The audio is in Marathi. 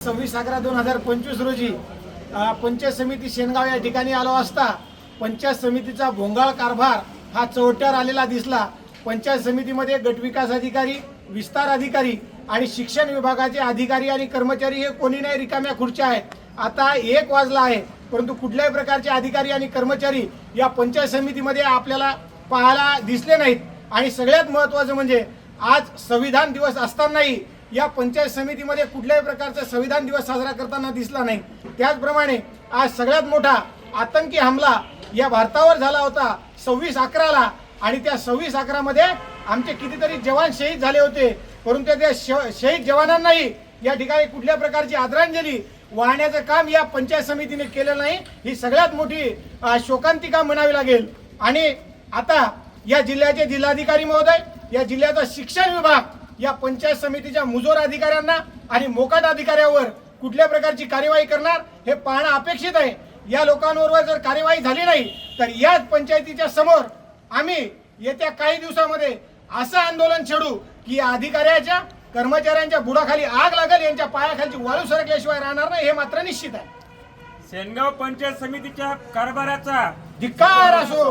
सव्वीस अकरा दोन हजार पंचवीस रोजी पंचायत समिती शेनगाव या ठिकाणी आलो असता पंचायत समितीचा भोंगाळ कारभार हा चौट्यावर आलेला दिसला. पंचायत समितीमध्ये गटविकास अधिकारी विस्तार अधिकारी आणि शिक्षण विभागाचे अधिकारी आणि कर्मचारी हे कोणी नाही रिकाम्या खुर्च्या आहेत. आता एक वाजला आहे परंतु कुठल्याही प्रकारचे अधिकारी आणि कर्मचारी या पंचायत समितीमध्ये आपल्याला पाहायला दिसले नाहीत. आणि सगळ्यात महत्त्वाचं म्हणजे आज संविधान दिवस असतानाही या पंचायत समितीमध्ये कुठल्याही प्रकारचा संविधान दिवस साजरा करताना दिसला नाही. त्याचप्रमाणे आज सगळ्यात मोठा आतंकी हमला या भारतावर झाला होता सव्वीस अकराला. आणि त्या सव्वीस अकरामध्ये आमचे कितीतरी जवान शहीद झाले होते. परंतु त्या श- शहीद जवानांनाही या ठिकाणी कुठल्या प्रकारची आदरांजली वाहण्याचं काम या पंचायत समितीने केलं नाही. ही सगळ्यात मोठी शोकांतिका म्हणावी लागेल? आणि आता या जिल्ह्याचे जिल्हाधिकारी महोदय या जिल्ह्याचा शिक्षण विभाग या पंचायत समितीच्या मुजोर अधिकाऱ्यांना आणि मोकाट अधिकाऱ्यावर कुठल्या प्रकारची कार्यवाही करणार हे पाहणं अपेक्षित आहे. या लोकांवर जर कार्यवाही झाली नाही तर याच पंचायतीच्या समोर आम्ही येत्या काही दिवसामध्ये असं आंदोलन छेडू की या अधिकाऱ्याच्या कर्मचाऱ्यांच्या बुडाखाली आग लागेल यांच्या पायाखालची वाळू सरकल्याशिवाय राहणार नाही हे मात्र निश्चित आहे. सेनगाव पंचायत समितीच्या कारभाराचा धिक्कार असो.